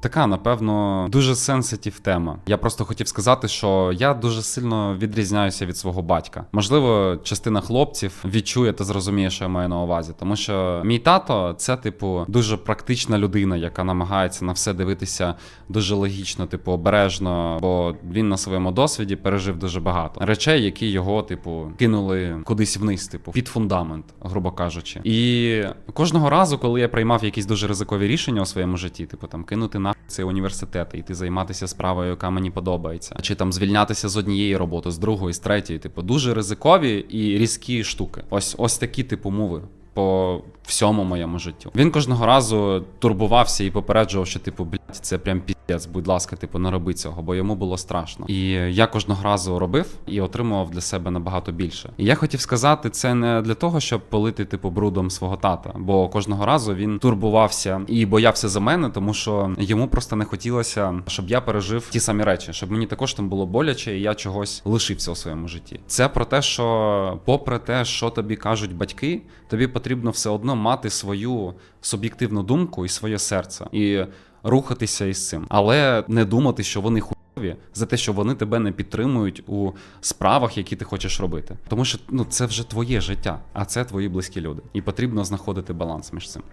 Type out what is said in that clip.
Така, напевно, дуже сенситив тема. Я просто хотів сказати, що я дуже сильно відрізняюся від свого батька. Можливо, частина хлопців відчує та зрозуміє, що я маю на увазі. Тому що мій тато це, типу, дуже практична людина, яка намагається на все дивитися дуже логічно, типу, обережно, бо він на своєму досвіді пережив дуже багато речей, які його, типу, кинули кудись вниз, типу, під фундамент, грубо кажучи. І кожного разу, коли я приймав якісь дуже ризикові рішення у своєму житті, типу там кинути на цей університет іти займатися справою, яка мені подобається, чи там звільнятися з однієї роботи, з другої, з третьої, типу, дуже ризикові і різкі штуки. Ось ось такі типу мови. По всьому моєму життю він кожного разу турбувався і попереджував, що типу, це прям піздець, будь ласка, типу, не роби цього, бо йому було страшно. І я кожного разу робив і отримував для себе набагато більше. І я хотів сказати це не для того, щоб полити типу брудом свого тата, бо кожного разу він турбувався і боявся за мене, тому що йому просто не хотілося, щоб я пережив ті самі речі, щоб мені також там було боляче, і я чогось лишився у своєму житті. Це про те, що, попри те, що тобі кажуть батьки, тобі потрібно все одно мати свою суб'єктивну думку і своє серце, і рухатися із цим, але не думати, що вони хуйові за те, що вони тебе не підтримують у справах, які ти хочеш робити. Тому що ну це вже твоє життя, а це твої близькі люди, і потрібно знаходити баланс між цим.